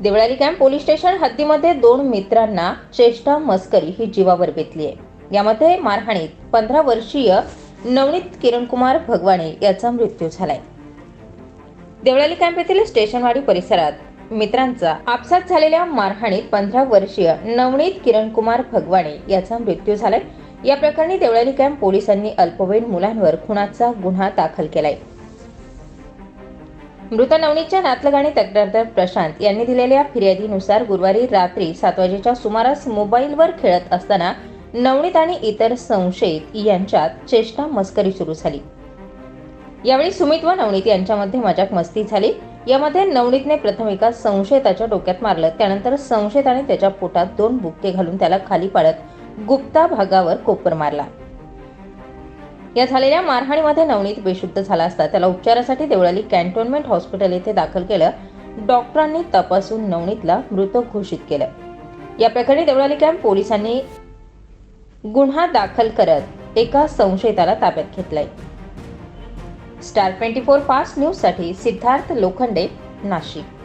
Deolali camp police station हद्दीमध्ये दोन मित्रांना चेष्टा मस्करी ही जीवावर बेतली आहे. यामध्ये मारहाणीत पंधरा वर्षीय नवनीत किरणकुमार भगवाणे याचा मृत्यू झालाय. देवळाली कॅम्प येथील स्टेशनवाडी परिसरात मित्रांचा आपसात झालेल्या मारहाणीत पंधरा वर्षीय नवनीत किरणकुमार भगवाणे याचा मृत्यू झालाय. या प्रकरणी देवळाली कॅम्प पोलिसांनी अल्पवयीन मुलांवर खुनाचा गुन्हा दाखल केलाय. मृत नवनीतच्या नातलगाणी तक्रारदार प्रशांत यांनी दिलेल्या फिर्यादीनुसार गुरुवारी रात्री सात वाजेच्या सुमारास मोबाईलवर खेळत असताना नवनीत आणि इतर संशयित यांच्यात चेष्टा मस्करी सुरू झाली. यावेळी सुमित व नवनीत यांच्यामध्ये मजाक मस्ती झाली. यामध्ये नवनीतने प्रथम एका संशयिताच्या डोक्यात मारलं. त्यानंतर संशयिताने त्याच्या पोटात दोन बुक्के घालून त्याला खाली पाडत गुप्ता भागावर कोपर मारला. या झालेल्या मारहाणीमध्ये नवनीत बेशुद्ध झाला असता त्याला उपचारासाठी देवळाली कॅन्टोन्मेंट हॉस्पिटल येथे दाखल केलं. डॉक्टरांनी तपासून नवनीतला मृत घोषित केलं. या प्रकरणी देवळाली कॅम्प पोलिसांनी गुन्हा दाखल करत एका संशयिताला ताब्यात घेतलाय. स्टार ट्वेंटी फोर फास्ट न्यूजसाठी सिद्धार्थ लोखंडे नाशिक.